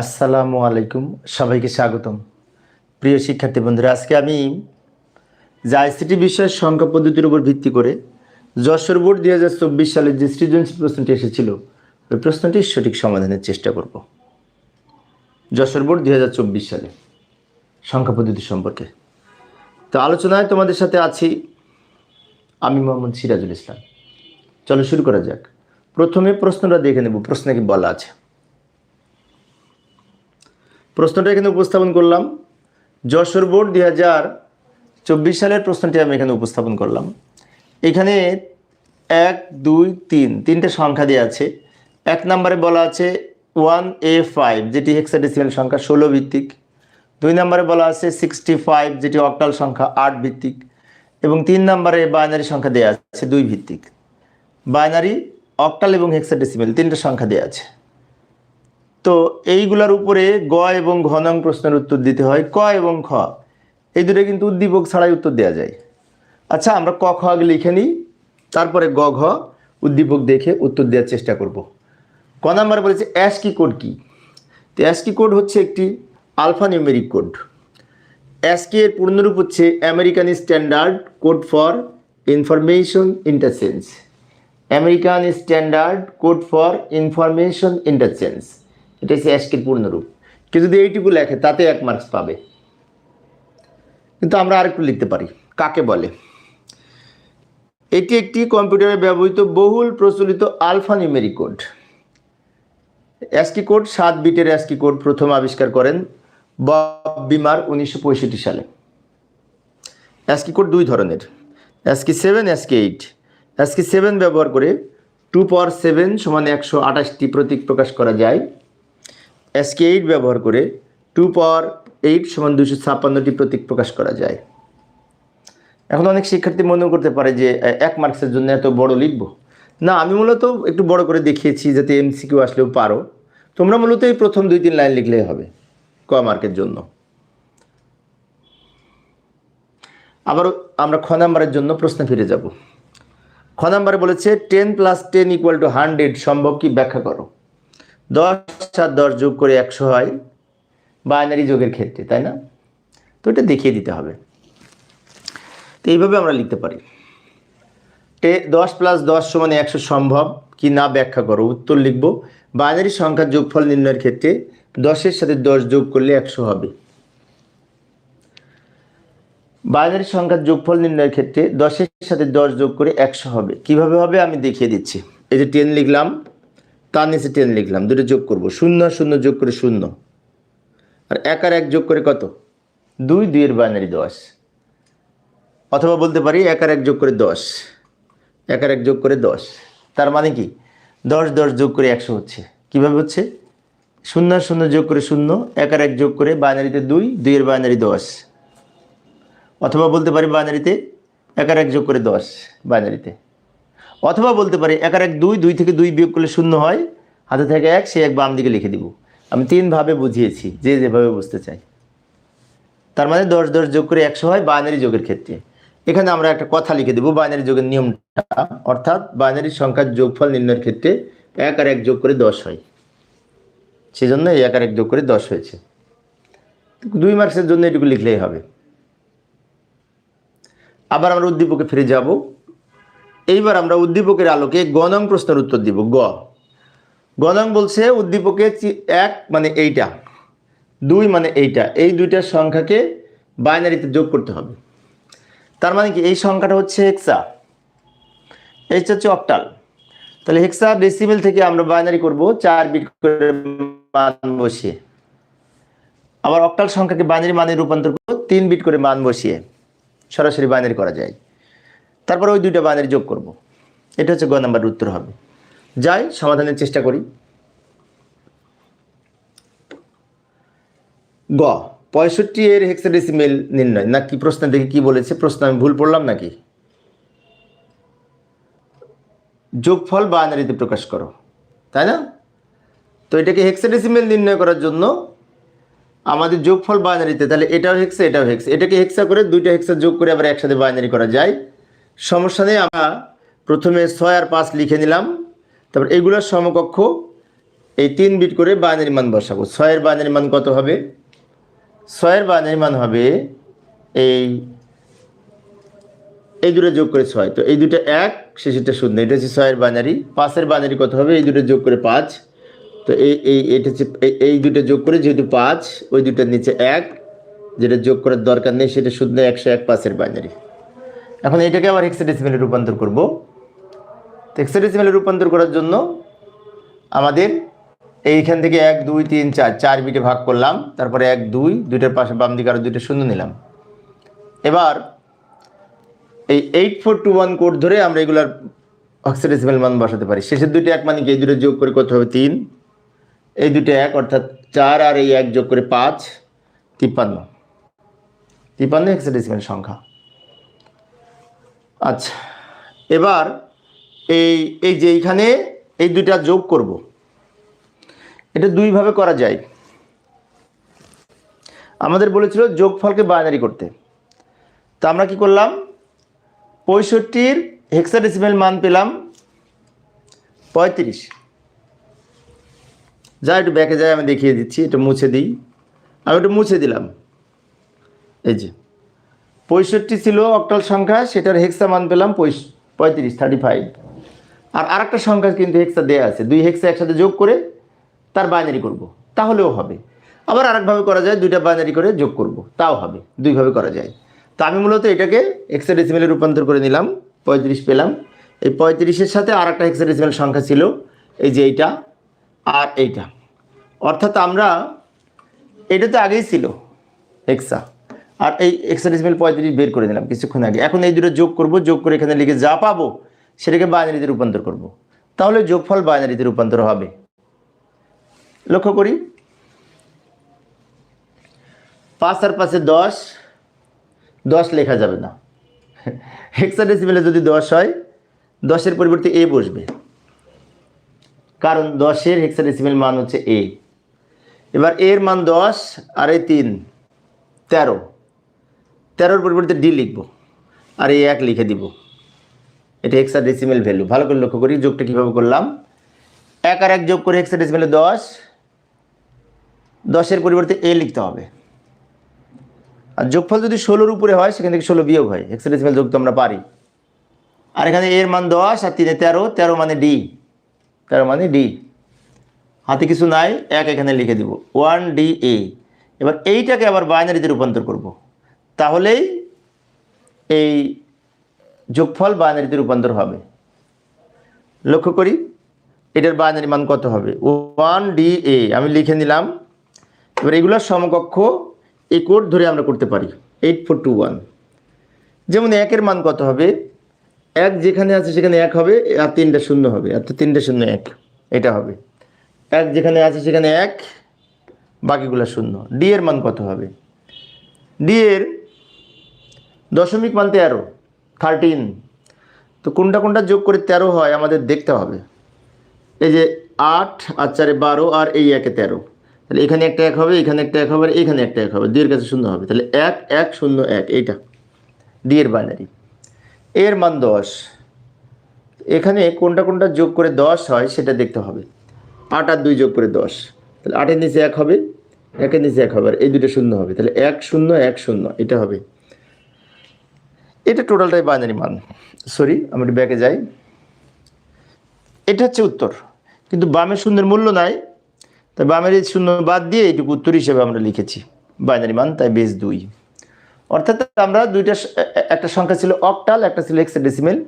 আসসালামু আলাইকুম, সবাইকে স্বাগতম। প্রিয় শিক্ষার্থী বন্ধুরা, আজকে আমি যে আইসিটি বিষয়ের সংখ্যা পদ্ধতির উপর ভিত্তি করে যশোর বোর্ড দুই হাজার চব্বিশ সালের যে সৃজনশীল প্রশ্নটি এসেছিল, ওই প্রশ্নটির সঠিক সমাধানের চেষ্টা করব। যশোর বোর্ড দুই হাজার চব্বিশ সালে সংখ্যা পদ্ধতি সম্পর্কে। তো আলোচনায় তোমাদের সাথে আছি আমি মোহাম্মদ সিরাজুল ইসলাম। চলো শুরু করা যাক। প্রথমে প্রশ্নটা দেখে নেব, প্রশ্নে কি বলা আছে? প্রশ্নটা এখানে উপস্থাপন করলাম। যশোর বোর্ড দুই হাজার চব্বিশ সালের প্রশ্নটি আমি এখানে উপস্থাপন করলাম। এখানে এক, দুই, তিন, তিনটে সংখ্যা দেওয়া আছে। এক নম্বরে বলা আছে ওয়ান এ ফাইভ, যেটি হেক্সাডেসিমাল সংখ্যা ষোলো ভিত্তিক। দুই নম্বরে বলা আছে সিক্সটি ফাইভ, যেটি অক্টাল সংখ্যা আট ভিত্তিক। এবং তিন নম্বরে বাইনারি সংখ্যা দেওয়া আছে দুই ভিত্তিক। বাইনারি, অক্টাল এবং হেক্সাডেসিমাল, তিনটে সংখ্যা দেওয়া আছে। তো এইগুলার উপরে গ এবং ঘ নং প্রশ্নের উত্তর দিতে হয়, ক এবং খ। এই দুটো কিন্তু উদ্দীপক ছাড়াই উত্তর দেওয়া যায়। আচ্ছা আমরা ক, খ আগে লিখে নিই, তারপরে গ, ঘ উদ্দীপক দেখে উত্তর দেওয়ার চেষ্টা করব। ক নাম্বার বলেছে অ্যাসকি কোড কি? তো অ্যাসকি কোড হচ্ছে একটি আলফা নিউমেরিক কোড। অ্যাসকি এর পূর্ণরূপ হচ্ছে American standard code for information interchange. American standard code for information interchange. এটা হচ্ছে অ্যাসকির পূর্ণরূপ কেউ যদি এইটুকু লেখে, তাতে এক মার্কস পাবে। কিন্তু আমরা আরেকটু লিখতে পারি। কাকে বলে? এটি একটি কম্পিউটারে ব্যবহৃত বহুল প্রচলিত alphanumeric code ASCII code সাত বিটের অ্যাসকি কোড প্রথম আবিষ্কার করেন বব বিমার উনিশশো পঁয়ষট্টি সালে। অ্যাসকি কোড দুই ধরনের। ASCII seven ASCII eight ASCII seven ব্যবহার করে টু পাওয়ার সেভেন সমান একশো আঠাশটি প্রতীক প্রকাশ করা যায়। অ্যাসকি এইট ব্যবহার করে টু পাওয়ার এইট সমান দুশো ছাপ্পান্নটি প্রতীক প্রকাশ করা যায়। এখন অনেক শিক্ষার্থী মনে করতে পারে যে এক মার্কসের জন্য এত বড় লিখব। না, আমি মূলত একটু বড় করে দেখিয়েছি যাতে এমসিকিউ আসলেও পারো। তোমরা মূলত এই প্রথম দুই, তিন লাইন লিখলেই হবে, ক মার্কের জন্য। আবারও আমরা খ নাম্বারের জন্য প্রশ্ন ফিরে যাব। খ নাম্বারে বলেছে ten plus ten equal to hundred সম্ভব কি? ব্যাখ্যা করো। দশ সাত দশ যোগ করে একশো হয় বাইনারি যোগের ক্ষেত্রে, তাই না? তো এটা দেখিয়ে দিতে হবে। তো এইভাবে আমরা লিখতে পারি। টে দশ প্লাস দশ সমান একশো সম্ভব কি না ব্যাখ্যা করো। উত্তর লিখব, বাইনারি সংখ্যার যোগফল নির্ণয়ের ক্ষেত্রে দশের সাথে দশ যোগ করলে একশো হবে। বাইনারি সংখ্যার যোগফল নির্ণয়ের ক্ষেত্রে দশের সাথে দশ যোগ করে একশো হবে। কীভাবে হবে আমি দেখিয়ে দিচ্ছি। এই যে টেন লিখলাম তার নিচে টেন লিখলাম, দুটো যোগ করব, শূন্য শূন্য যোগ করে শূন্য। আর এক আর এক যোগ করে কত? দুই দুইয়ের বাইনারি দশ। অথবা বলতে পারি এক আর এক যোগ করে দশ। এক আর এক যোগ করে দশ। তার মানে কি? দশ দশ যোগ করে একশো হচ্ছে। কীভাবে হচ্ছে? শূন্য শূন্য যোগ করে শূন্য, এক আর এক যোগ করে বাইনারিতে দুই দুইয়ের বাইনারি দশ। অথবা বলতে পারি বাইনারিতে এক আর এক যোগ করে দশ বাইনারিতে অথবা বলতে পারি এক আর এক দুই দুই থেকে দুই বিয়োগ করলে শূন্য হয়, হাতে থেকে এক সে এক বাম দিকে লিখে দিব। আমি তিনভাবে বুঝিয়েছি, যে যেভাবে বুঝতে চাই। তার মানে দশ দশ যোগ করে একশো হয় বাইনারি যোগের ক্ষেত্রে। এখানে আমরা একটা কথা লিখে দেবো, বাইনারি যোগের নিয়মটা, অর্থাৎ বাইনারি সংখ্যার যোগফল নির্ণয়ের ক্ষেত্রে এক আর এক যোগ করে দশ হয়। সেজন্য এই এক আর এক যোগ করে দশ হয়েছে। দুই মার্কসের জন্য এটুকু লিখলেই হবে। আবার আমরা উদ্দীপকে ফিরে যাব। এইবার আমরা উদ্দীপকের আলোকে গণং প্রশ্নের উত্তর দিব, গ। গণং বলছে উদ্দীপকে এক মানে এইটা, দুই মানে এইটা, এই দুইটার সংখ্যাকে বাইনারিতে যোগ করতে হবে। তার মানে কি, এই সংখ্যাটা হচ্ছে হেক্সা, এইটা হচ্ছে অক্টাল। তাহলে হেক্সা ডেসিমেল থেকে আমরা বাইনারি করব, চার বিট করে মান বসিয়ে। আবার অক্টাল সংখ্যাকে বাইনারি মানে রূপান্তর করব, তিন বিট করে মান বসিয়ে সরাসরি বাইনারি করা যায়। তারপর ওই দুইটা বাইনারি যোগ করব। এটা হচ্ছে গ নাম্বার উত্তর হবে। যাই, সমাধানের চেষ্টা করি। গ, পঁয়ষট্টি এর হেক্সাডেসিমেল নির্ণয়। না কি প্রশ্ন দেখে কি বলেছে? প্রশ্ন আমি ভুল পড়লাম নাকি? যোগফল বাইনারিতে প্রকাশ করো। তাই না? তো এটাকে হেক্সাডেসিমেল নির্ণয় করার জন্য আমাদের যোগফল বাইনারিতে তাহলে এটাও হেক্সা এটাও হেক্সা এটাকে হেক্সা করে দুইটা হেক্সা যোগ করে আবার একসাথে বাইনারি করা যায়। সমস্যা নেই, আমরা প্রথমে ছয় আর পাঁচ লিখে নিলাম। তারপর এগুলোর সমকক্ষ এই তিন বিট করে বাইনারি মান বসাবো। ছয়ের বাইনারি মান কত হবে? ছয়ের বাইনারি মান হবে এই এই দুটো যোগ করে ছয়। তো এই দুটো এক শেষেরটা শূন্য। এটা হচ্ছে ছয়ের বাইনারি। পাঁচের বাইনারি কত হবে? এই দুটো যোগ করে পাঁচ। তো এই এই, এটা হচ্ছে এই- দুটো যোগ করে যেহেতু পাঁচ, ওই দুটোর নিচে এক, যেটা যোগ করার দরকার নেই, সেটা শূন্য, একশো এক, পাঁচের বাইনারি। এখন এটাকে আবার হেক্সাডেসিমেলে রূপান্তর করব। তো হেক্সাডেসিমেলে রূপান্তর করার জন্য আমাদের এইখান থেকে এক, দুই, তিন, চার চার বিটে ভাগ করলাম, তারপরে এক, দুই, দুইটার পাশে বাম দিকে আরও দুইটা শূন্য নিলাম। এবার এই eight four two one code ধরে আমরা এগুলার অক্সিডেসিমেল মান বসাতে পারি। শেষের দুইটা এক মানে কি? এই দুটো যোগ করে কত হবে তিন। এই দুটো এক, অর্থাৎ চার আর এই এক যোগ করে পাঁচ, তিপ্পান্ন। তিপ্পান্ন হেক্সাডেসিমেল সংখ্যা। আচ্ছা এবার এই এই যে এইখানে এই দুইটা যোগ করব। এটা দুইভাবে করা যায়। আমাদের বলেছিল যোগফলকে বাইনারি করতে। তো আমরা কি করলাম? পঁয়ষট্টির হেক্সাডেসিমেল মান পেলাম পঁয়ত্রিশ। যা একটু ব্যাকে যায়, আমি দেখিয়ে দিচ্ছি এটা মুছে দিই। আমি একটু মুছে দিলাম। এই যে। পঁয়ষট্টি ছিল অক্টাল সংখ্যা, সেটার হেক্সা মান পেলাম পঁয়ত্রিশ থার্টি ফাইভ আর আরেকটা সংখ্যা কিন্তু হেক্সা দেয়া আছে, দুই হেক্সা একসাথে যোগ করে তার বাইনারি করব, তাহলেও হবে। আবার আরেকভাবে করা যায়, দুইটা বাইনারি করে যোগ করব, তাও হবে, দুইভাবে করা যায়। তো আমি মূলত এটাকে হেক্সাডেসিমেলে রূপান্তর করে নিলাম, পঁয়ত্রিশ পেলাম। এই পঁয়ত্রিশের সাথে আর একটা হেক্সাডেসিমেল সংখ্যা ছিল, এই যে এইটা আর এইটা। অর্থাৎ আমরা, এটা তো আগেই ছিল হেক্সা আর এই হেক্সাডেসিমেল পঁয়ত্রিশ বের করে নিলাম কিছুক্ষণ আগে। এখন এই দুটো যোগ করব, যোগ করে এখানে লিখে যা পাবো সেটাকে বাইনারিতে রূপান্তর করব। তাহলে যোগফল বাইনারিতে রূপান্তর হবে। লক্ষ্য করি। পাঁচ আর পাঁচে দশ দশ লেখা যাবে না। হেক্সাডেসিমেলে যদি দশ হয়, দশের পরিবর্তে এ বসবে। কারণ দশের হেক্সাডেসিমেল মান হচ্ছে এ এবার এর মান দশ আর এই তিন, তেরো। তেরোর পরিবর্তে ডি লিখব আর এই এক লিখে দিব। এটা হেক্সাডেসিমেল ভ্যালু ভালো করে লক্ষ্য করি, যোগটা কীভাবে করলাম? এক আর এক যোগ করে হেক্সাডেসিমেলে দশ। দশের পরিবর্তে এ লিখতে হবে। আর যোগফল যদি ষোলোর উপরে হয়, সেখান থেকে ষোলো বিয়োগ হয়। হেক্সাডেসিমেল যোগ তো আমরা পারি। আর এখানে এর মান দশ আর তিনে তেরো। তেরো মানে ডি। তেরো মানে ডি। হাতে কিছু নাই, এক এখানে লিখে দিব। One D A. এবার এইটাকে আবার বাইনারিতে রূপান্তর করব। তাহলেই এই যোগফল বাইনারিতে রূপান্তর হবে। লক্ষ্য করি, এটার বাইনারি মান কত হবে? ওয়ান ডি এ, আমি লিখে নিলাম। এবার এগুলোর সমকক্ষ এই কোড ধরে আমরা করতে পারি, এইট ফোর টু ওয়ান। যেমন একের মান কত হবে? এক যেখানে আছে সেখানে এক হবে, আর তিনটা শূন্য হবে তো তিনটা শূন্য এক, এটা হবে। এক যেখানে আছে সেখানে এক, বাকিগুলো শূন্য। ডি এর মান কত হবে? ডি এর দশমিক মান তেরো থার্টিন তো কোনটা কোনটা যোগ করে তেরো হয় আমাদের দেখতে হবে। এই যে আট আর চারে বারো আর এই একে তেরো। তাহলে এখানে একটা এক হবে, এখানে একটা এক হবে, আর এখানে একটা এক হবে। দুইয়ের কাছে শূন্য হবে। তাহলে এক এক, শূন্য, এক, এইটা। ডি এর বাইনারি এর মান দশ। এখানে কোনটা কোনটা যোগ করে দশ হয় সেটা দেখতে হবে। আট আর দুই যোগ করে দশ। তাহলে আটের নিচে এক হবে, একের নিচে এক হবে, আর এই দুটো শূন্য হবে। তাহলে এক, শূন্য এক, শূন্য, এটা হবে। এটা টোটালটাই বাইনারি মান। সরি আমি একটু ব্যাকে যাই। এটা হচ্ছে উত্তর। কিন্তু বামের শূন্যের মূল্য নাই। তাই বামের এই শূন্য বাদ দিয়ে এইটুকু উত্তর হিসেবে আমরা লিখেছি। বাইনারি মান, তাই বেস দুই। অর্থাৎ আমরা দুইটা একটা সংখ্যা ছিল অকটাল একটা ছিল হেক্সাডেসিমেল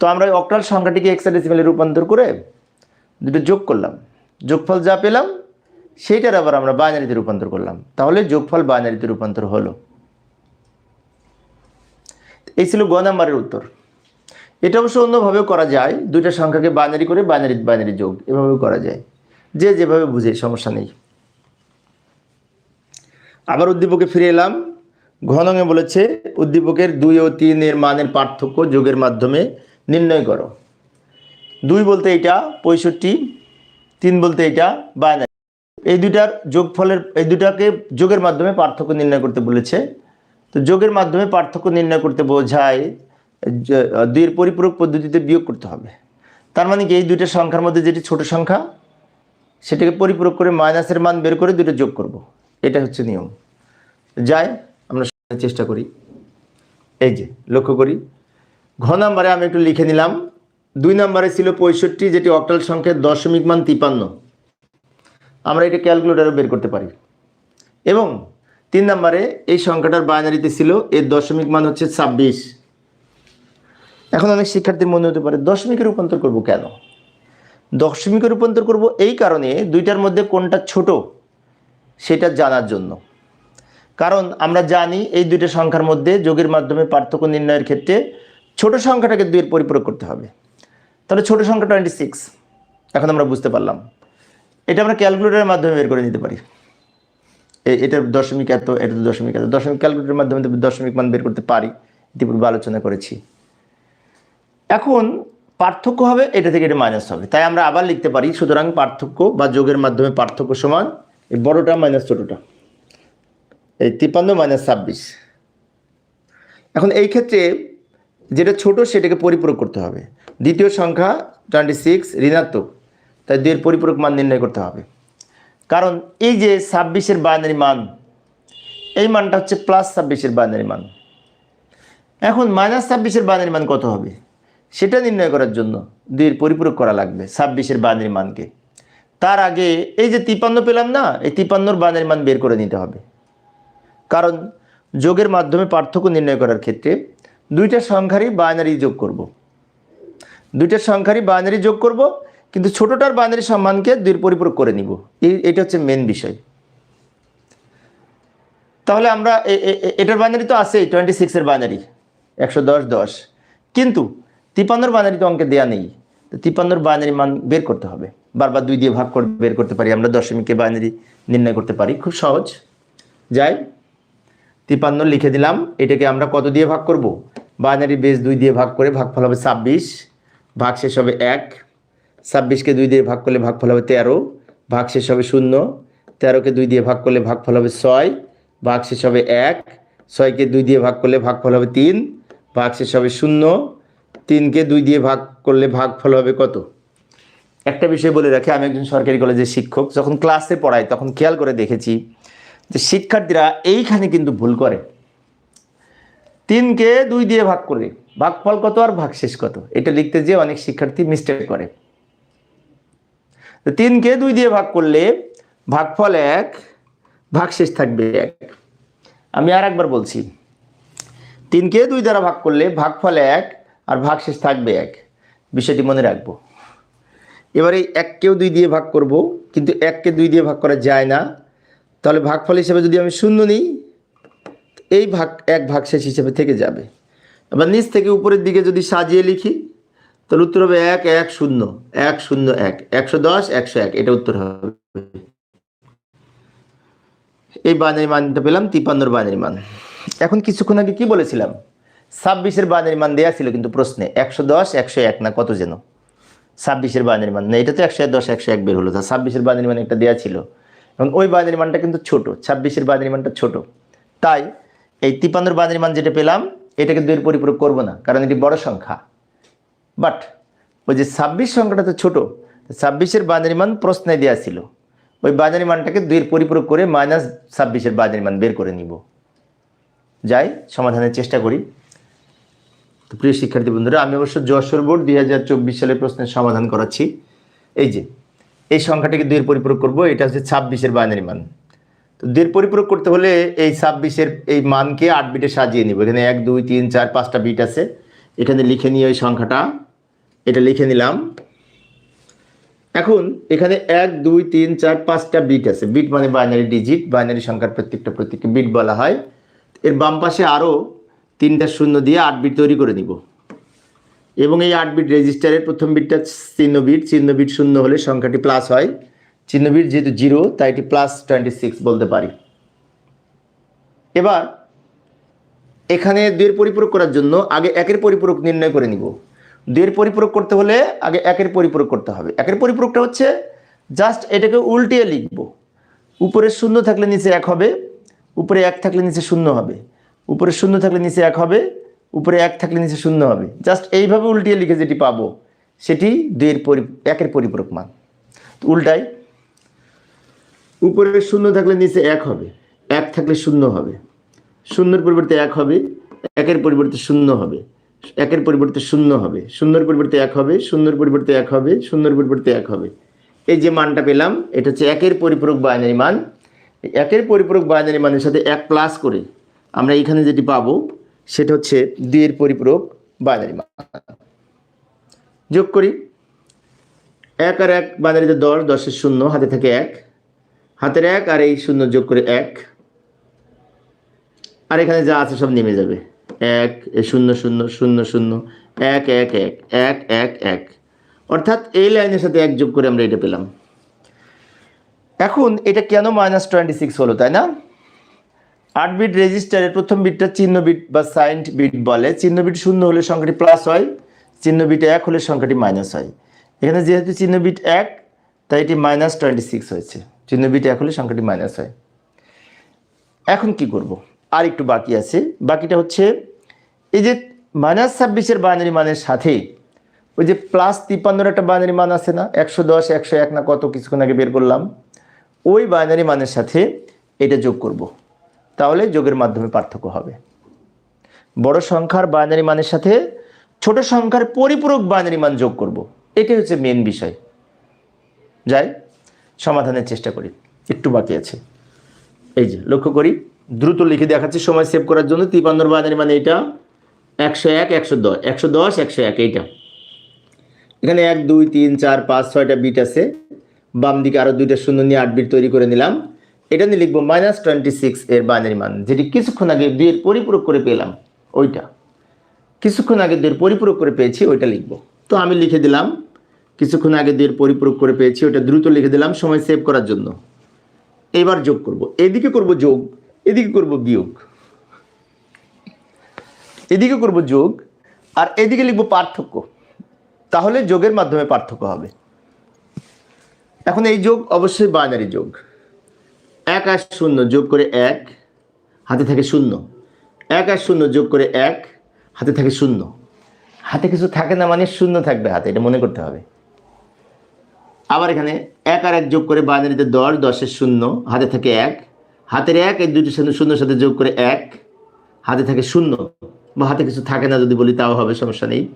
তো আমরা ওই অকটাল সংখ্যাটিকে হেক্সাডেসিমেলে রূপান্তর করে দুটো যোগ করলাম। যোগফল যা পেলাম, সেইটার আবার আমরা বাইনারিতে রূপান্তর করলাম। তাহলে যোগফল বাইনারিতে রূপান্তর হলো। এই ছিল গ নাম্বারের উত্তর। এটা অবশ্য অন্যভাবেও করা যায়। দুইটা সংখ্যাকে বাইনারি করে বাইনারি বাইনারি যোগ এভাবেও করা যায়। যে যেভাবে বুঝে, সমস্যা নেই। আবার উদ্দীপকে ফিরে এলাম। ঘনঙে বলেছে, উদ্দীপকের দুই ও তিন এর মানের পার্থক্য যোগের মাধ্যমে নির্ণয় করো। দুই বলতে এটা, পঁয়ষট্টি, তিন বলতে এটা বাইনারি এই দুইটার যোগফলের, এই দুটাকে যোগের মাধ্যমে পার্থক্য নির্ণয় করতে বলেছে। তো যোগের মাধ্যমে পার্থক্য নির্ণয় করতে বোঝায় দুইয়ের পরিপূরক পদ্ধতিতে বিয়োগ করতে হবে। তার মানে কি এই দুইটা সংখ্যার মধ্যে যেটি ছোট সংখ্যা, সেটাকে পরিপূরক করে মাইনাসের মান বের করে দুটো যোগ করব। এটা হচ্ছে নিয়ম। যাই, আমরা চেষ্টা করি। এই যে, লক্ষ্য করি। ঘ নাম্বারে আমি একটু লিখে নিলাম। দুই নাম্বারে ছিল পঁয়ষট্টি, যেটি অক্টাল সংখ্যার দশমিক মান তিপান্ন। আমরা এটা ক্যালকুলেটারও বের করতে পারি। এবং তিন নম্বরে এই সংখ্যাটার বাইনারিতে ছিল, এর দশমিক মান হচ্ছে ছাব্বিশ। এখন অনেক শিক্ষার্থীর মনে হতে পারে, দশমিকে রূপান্তর করব কেন? দশমিকে রূপান্তর করব এই কারণে দুইটার মধ্যে কোনটা ছোট সেটা জানার জন্য। কারণ আমরা জানি এই দুইটা সংখ্যার মধ্যে যোগের মাধ্যমে পার্থক্য নির্ণয়ের ক্ষেত্রে ছোট সংখ্যাটাকে দুইয়ের পরিপূরক করতে হবে। তাহলে ছোট সংখ্যা টোয়েন্টি সিক্স এখন আমরা বুঝতে পারলাম। এটা আমরা ক্যালকুলেটরের মাধ্যমে বের করে নিতে পারি। এটার দশমিক এত, এটা দশমিক এত। দশমিক ক্যালকুলেটরের মাধ্যমে দশমিক মান বের করতে পারি। ইতিপূর্বে আলোচনা করেছি। এখন পার্থক্য হবে, এটা থেকে এটা মাইনাস হবে। তাই আমরা আবার লিখতে পারি, সুতরাং পার্থক্য বা যোগের মাধ্যমে পার্থক্য সমান এই বড়টা মাইনাস ছোটোটা। এই তিপ্পান্ন মাইনাস ছাব্বিশ। এখন এই ক্ষেত্রে যেটা ছোট, সেটাকে পরিপূরক করতে হবে। দ্বিতীয় সংখ্যা টোয়েন্টি সিক্স ঋণাত্মক। তাই দুইয়ের পরিপূরক মান নির্ণয় করতে হবে। কারণ এই যে ছাব্বিশের বাইনারি মান, এই মানটা হচ্ছে প্লাস ছাব্বিশের বাইনারি মান। এখন মাইনাস ছাব্বিশের বাইনারি মান কত হবে? সেটা নির্ণয় করার জন্য দুইয়ের পরিপূরক করা লাগবে ছাব্বিশের বাইনারি মানকে। তার আগে এই যে তিপান্ন পেলাম না, এই তিপান্নর বাইনারি মান বের করে নিতে হবে। কারণ যোগের মাধ্যমে পার্থক্য নির্ণয় করার ক্ষেত্রে দুইটা সংখ্যারই বাইনারি যোগ করব। দুইটা সংখ্যারই বাইনারি যোগ করব কিন্তু ছোটটার বাইনারি সম্মানকে দুইয়ের পরিপূরক করে নিব। এই, এটা হচ্ছে মেন বিষয়। তাহলে আমরা এটার বাইনারি তো আছেই টোয়েন্টি সিক্সের বাইনারি একশো দশ দশ। কিন্তু তিপান্নর বাইনারি তো অঙ্কে দেওয়া নেই। তো তিপান্নর বাইনারি মান বের করতে হবে। বারবার দুই দিয়ে ভাগ করে বের করতে পারি, আমরা দশমিকের বাইনারি নির্ণয় করতে পারি। খুব সহজ। যাই তিপান্ন লিখে দিলাম। এটাকে আমরা কত দিয়ে ভাগ করব? বাইনারি বেস দুই দিয়ে ভাগ করে ভাগফল হবে ছাব্বিশ। ভাগ শেষ হবে এক। ছাব্বিশকে দুই দিয়ে ভাগ করলে ভাগফল হবে তেরো, ভাগ শেষ হবে শূন্য, তেরোকে দুই দিয়ে ভাগ করলে ভাগফল হবে ছয়, ভাগ শেষ হবে এক, ছয়কে দুই দিয়ে ভাগ করলে ভাগফল হবে তিন, ভাগ শেষ হবে শূন্য, তিনকে দুই দিয়ে ভাগ করলে ভাগফল হবে কত? একটা বিষয় বলে রাখি, আমি একজন সরকারি কলেজের শিক্ষক, যখন ক্লাসে পড়াই তখন খেয়াল করে দেখেছি যে শিক্ষার্থীরা এইখানে কিন্তু ভুল করে। তিনকে দুই দিয়ে ভাগ করে ভাগফল কত আর ভাগশেষ কত? এটা লিখতে যে অনেক শিক্ষার্থী মিস্টেক করে। তিনকে দুই দিয়ে ভাগ করলে ভাগফল এক, ভাগশেষ থাকবে এক। আমি আর একবার বলছি, তিনকে দুই দ্বারা ভাগ করলে ভাগফল এক আর ভাগশেষ থাকবে এক। বিষয়টি মনে রাখব। এবারে এককেও দুই দিয়ে ভাগ করব, কিন্তু এককে দুই দিয়ে ভাগ করা যায় না। তাহলে ভাগফল হিসেবে যদি আমি শূন্য নিই, এই ভাগ এক ভাগশেষ হিসেবে থেকে যাবে। এবার নিচ থেকে উপরের দিকে যদি সাজিয়ে লিখি তাহলে উত্তর হবে এক এক, শূন্য। এক শূন্য, এক। একশো দশ, একশো এক। এটা উত্তর হবে। এই বাইনারি মানটা পেলাম তিপান্নর বাইনারি মান। এখন কিছুক্ষণ আগে কি বলেছিলাম? ছাব্বিশের বাইনারি মান দেয়া ছিল কিন্তু প্রশ্নে। একশো দশ, একশো এক না কত যেন? ছাব্বিশের বাইনারি মান। না, এটা তো একশো দশ, একশো এক বের হলো। তা ছাব্বিশের বাইনারি মান একটা দেওয়া ছিল। এবং ওই বাইনারি মানটা কিন্তু ছোট। ছাব্বিশের বাইনারি মানটা ছোট। তাই এই তিপান্নর বাইনারি মান যেটা পেলাম এটাকে দুইয়ের পরিপূরক করব না। কারণ এটি বড় সংখ্যা। বাট ওই যে ছাব্বিশ সংখ্যাটা তো ছোটো ছাব্বিশের বাইনারি মান প্রশ্নে দেওয়া ছিল। ওই বাইনারি মানটাকে দুইয়ের পরিপূরক করে মাইনাস ছাব্বিশের বাইনারি মান বের করে নিব। যাই, সমাধানের চেষ্টা করি। তো প্রিয় শিক্ষার্থী বন্ধুরা, আমি অবশ্য যশোর বোর্ড দুই হাজার চব্বিশ সালের প্রশ্নের সমাধান করাচ্ছি। এই যে, এই সংখ্যাটাকে দুইয়ের পরিপূরক করব, এটা হচ্ছে ছাব্বিশের বাইনারি মান। তো দুইয়ের পরিপূরক করতে হলে এই ছাব্বিশের এই মানকে আট বিটে সাজিয়ে নিব। এখানে এক, দুই, তিন, চার, পাঁচটা বিট আছে। এখানে লিখে নিয়ে ওই সংখ্যাটা এটা লিখে নিলাম। এখন এখানে এক, দুই, তিন, চার, পাঁচটা বিট আছে। বিট মানে বাইনারি ডিজিট বাইনারি সংখ্যার প্রত্যেকটা প্রত্যেককে বিট বলা হয়। এর বাম পাশে আরও তিনটা শূন্য দিয়ে আট বিট তৈরি করে নিব। এবং এই আট বিট রেজিস্টারের প্রথম বিটটা চিহ্ন বিট চিহ্ন বিট শূন্য হলে সংখ্যাটি প্লাস হয়। চিহ্ন বিট যেহেতু জিরো তাই এটি প্লাস টোয়েন্টি সিক্স বলতে পারি। এবার এখানে দুইয়ের পরিপূরক করার জন্য আগে একের পরিপূরক নির্ণয় করে নিব। দুইয়ের পরিপূরক করতে হলে আগে একের পরিপূরক করতে হবে। একের পরিপূরকটা হচ্ছে জাস্ট এটাকে উল্টিয়ে লিখব। উপরে শূন্য থাকলে নিচে এক হবে, উপরে এক থাকলে নিচে শূন্য হবে, উপরে শূন্য থাকলে নিচে এক হবে, উপরে এক থাকলে নিচে শূন্য হবে। জাস্ট এইভাবে উল্টিয়ে লিখে যেটি পাবো, সেটি দুইয়ের পরি একের পরিপূরক মান। উল্টাই, উপরে শূন্য থাকলে নিচে এক হবে, এক থাকলে শূন্য হবে, শূন্যের পরিবর্তে এক হবে, একের পরিবর্তে শূন্য হবে। একের পরিবর্তে শূন্য হবে। শূন্যের পরিবর্তে এক হবে, শূন্যের পরিবর্তে এক হবে, শূন্যের পরিবর্তে এক হবে। এই যে মানটা পেলাম, এটা হচ্ছে একের পরিপূরক বাইনারি মান। একের পরিপূরক বাইনারি মানের সাথে এক প্লাস করে আমরা এখানে যেটি পাবো, সেটা হচ্ছে দুইয়ের পরিপূরক বাইনারি মান। যোগ করি। এক আর এক বাইনারিতে দশ, দশের শূন্য, হাতে থাকে এক। হাতের এক আর এই শূন্য যোগ করে এক। আর এখানে যা আছে সব নেমে যাবে। এক শূন্য শূন্য শূন্য শূন্য, এক এক এক এক এক এক। অর্থাৎ এই লাইনের সাথে এক যোগ করে আমরা এটা পেলাম। এখন এটা কেন মাইনাস টোয়েন্টি সিক্স হলো, তাই না? আট বিট রেজিস্টারের প্রথম বিটটা চিহ্ন বিট বা সাইন্ড বিট বলে। চিহ্ন বিট শূন্য হলে সংখ্যাটি প্লাস হয়, চিহ্ন বিট এক হলে সংখ্যাটি মাইনাস হয়। এখানে যেহেতু চিহ্ন বিট এক, তাই এটি মাইনাস টোয়েন্টি সিক্স হয়েছে। চিহ্ন বিট এক হলে সংখ্যাটি মাইনাস হয়। এখন কি করব? আর একটু বাকি আছে। বাকিটা হচ্ছে এই যে মাইনাস ছাব্বিশের বাইনারি মানের সাথে ওই যে প্লাস তিপ্পান্নর একটা বাইনারি মান আছে না, একশো দশ, একশো এক না কত কিছুক্ষণ আগে বের করলাম, ওই বাইনারি মানের সাথে এটা যোগ করব। তাহলে যোগের মাধ্যমে পার্থক্য হবে। বড় সংখ্যার বাইনারি মানের সাথে ছোট সংখ্যার পরিপূরক বাইনারি মান যোগ করব। এটাই হচ্ছে মেন বিষয়। যাই, সমাধানের চেষ্টা করি। একটু বাকি আছে। এই যে, লক্ষ্য করি। দ্রুত লিখে দেখাচ্ছি, সময় সেভ করার জন্য তিপান্নর বাইনারি মানে এটা, একশো এক, একশো দশ একশো দশ, একশো এক, এইটা। এখানে এক, দুই, তিন, চার, পাঁচ, ছয়টা বিট আছে। বাম দিকে আরও দুইটা শূন্য নিয়ে আট বিট তৈরি করে নিলাম। এটা নিয়ে লিখব মাইনাস টোয়েন্টি সিক্স এর বাইনারি মান, যেটি কিছুক্ষণ আগে দুইয়ের পরিপূরক করে পেলাম, ওইটা। কিছুক্ষণ আগে দুইয়ের পরিপূরক করে পেয়েছি, ওইটা লিখব। তো আমি লিখে দিলাম, কিছুক্ষণ আগে দুইয়ের পরিপূরক করে পেয়েছি ওটা দ্রুত লিখে দিলাম, সময় সেভ করার জন্য। এবার যোগ করব। এদিকে করব যোগ এদিকে করব বিয়োগ। এদিকে করব যোগ, আর এদিকে লিখব পার্থক্য। তাহলে যোগের মাধ্যমে পার্থক্য হবে। এখন এই যোগ অবশ্যই বাইনারি যোগ। এক আর শূন্য যোগ করে এক, হাতে থাকে শূন্য। এক আর শূন্য যোগ করে এক, হাতে থাকে শূন্য। হাতে কিছু থাকে না মানে শূন্য থাকবে হাতে, এটা মনে করতে হবে। আবার এখানে এক আর এক যোগ করে বাইনারিতে দশ, দশের শূন্য, হাতে থাকে এক হাতের এক, এই দুটি শূন্য শূন্যর সাথে যোগ করে এক। হাতে থাকে শূন্য। বা হাতে কিছু থাকে না যদি বলি, তাও হবে, সমস্যা নেই।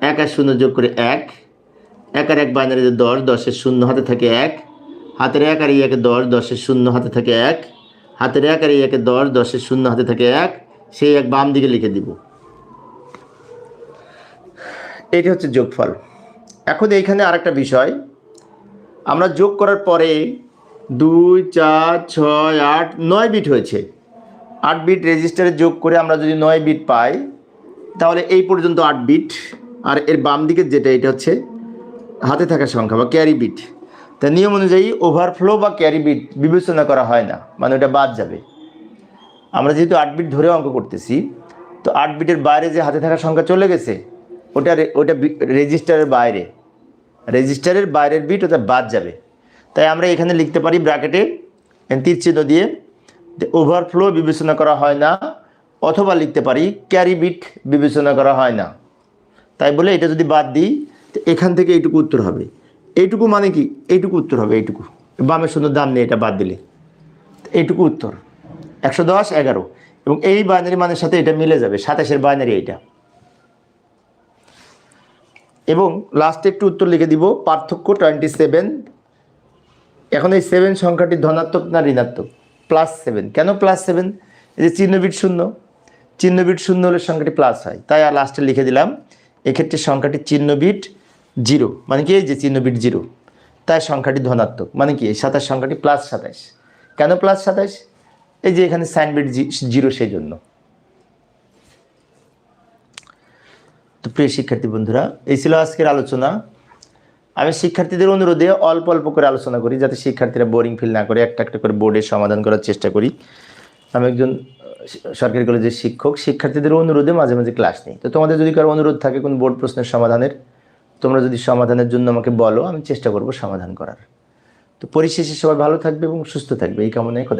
এক আর শূন্য যোগ করে এক। এক আর এক বাইনারিতে দশ, দশের শূন্য হাতে থাকে এক। হাতের এক আর একে দশ, দশের শূন্য হাতে থাকে এক। হাতের এক আর একে দশ, দশের শূন্য হাতে থাকে এক। সেই এক বাম দিকে লিখে দিব। এটি হচ্ছে যোগফল। এখন এইখানে আরেকটা বিষয়। আমরা যোগ করার পরে দুই, চার, ছয়, আট, নয় বিট হয়েছে। আট বিট রেজিস্টারে যোগ করে আমরা যদি নয় বিট পাই, তাহলে এই পর্যন্ত আট বিট আর এর বাম দিকের যেটা, এটা হচ্ছে হাতে থাকা সংখ্যা বা ক্যারি বিট তা নিয়ম অনুযায়ী ওভারফ্লো বা ক্যারি বিট বিবেচনা করা হয় না মানে ওটা বাদ যাবে। আমরা যেহেতু আট বিট ধরে অঙ্ক করতেছি, তো আট বিটের বাইরে যে হাতে থাকা সংখ্যা চলে গেছে, ওটা ওটা রেজিস্টারের বাইরে। রেজিস্টারের বাইরের বিট ওটা বাদ যাবে। তাই আমরা এখানে লিখতে পারি ব্র্যাকেটে তীর চিহ্ন দিয়ে ওভারফ্লো বিবেচনা করা হয় না, অথবা লিখতে পারি ক্যারি বিট বিবেচনা করা হয় না। তাই বলে এটা যদি বাদ দিই এখান থেকে এইটুকু উত্তর হবে। এইটুকু মানে কি? এইটুকু উত্তর হবে, এইটুকু। বামের সুন্দর দাম নেই এটা বাদ দিলে। এইটুকু উত্তর। একশো দশ, এগারো। এবং এই বাইনারি মানের সাথে এটা মিলে যাবে, সাতাশের বাইনারি এইটা। এবং লাস্টে একটু উত্তর লিখে দিব, পার্থক্য টোয়েন্টি সেভেন এখন এই সেভেন সংখ্যাটি ধনাত্মক না ঋণাত্মক? প্লাস সেভেন কেন প্লাস সেভেন এই যে চিহ্নবিট শূন্য। চিহ্নবিট শূন্য হলে সংখ্যাটি প্লাস হয়। তাই আর লাস্টে লিখে দিলাম, এক্ষেত্রে সংখ্যাটি চিহ্নবিট জিরো মানে কি এই যে চিহ্নবিট জিরো তাই সংখ্যাটি ধনাত্মক। মানে কি এই সাতাশ সংখ্যাটি প্লাস সাতাশ। কেন প্লাস সাতাশ? এই যে এখানে সাইনবিট জিরো সেই জন্য তো প্রিয় শিক্ষার্থী বন্ধুরা, এই ছিল আজকের আলোচনা। আমি শিক্ষার্থীদের অনুরোধে অল্প অল্প করে আলোচনা করি, যাতে শিক্ষার্থীরা বোরিং ফিল না করে একটা একটা করে বোর্ডের সমাধান করার চেষ্টা করি। আমি একজন সরকারি কলেজের শিক্ষক, শিক্ষার্থীদের অনুরোধে মাঝে মাঝে ক্লাস নিই। তো তোমাদের যদি কারও অনুরোধ থাকে কোন বোর্ড প্রশ্নের সমাধানের, তোমরা যদি সমাধানের জন্য আমাকে বলো, আমি চেষ্টা করব সমাধান করার। তো পরিশেষে সবাই ভালো থাকবে এবং সুস্থ থাকবে। এই কামনায় খোদা